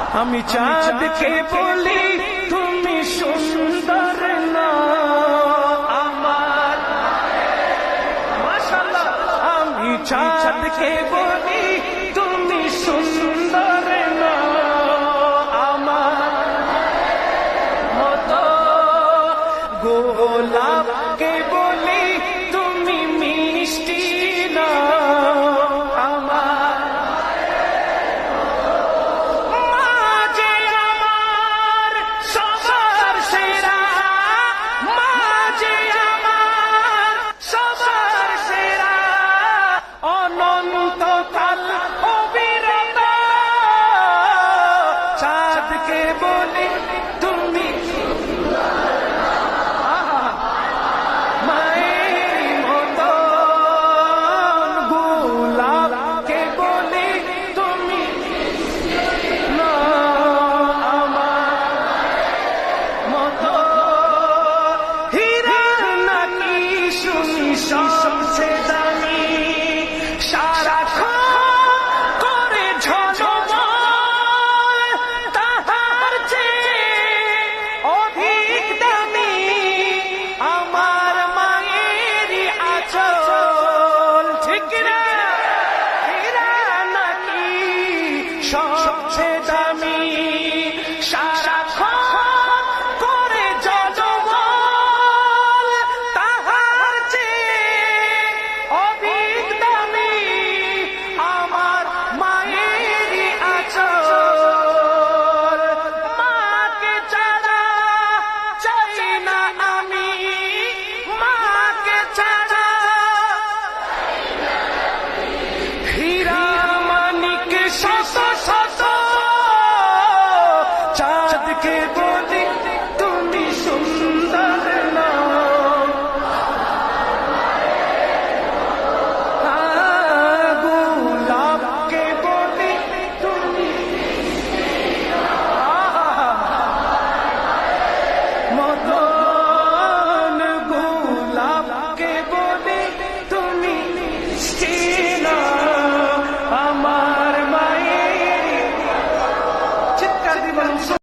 আমি চাঁদকে বলি, তুমি সুন্দর না। আমার আমি চাঁদকে বলি, তুমি সুন্দর না। আমার মতো গোলা কাকে বলি সবচেয়ে দামি সা চাঁদকে con nosotros.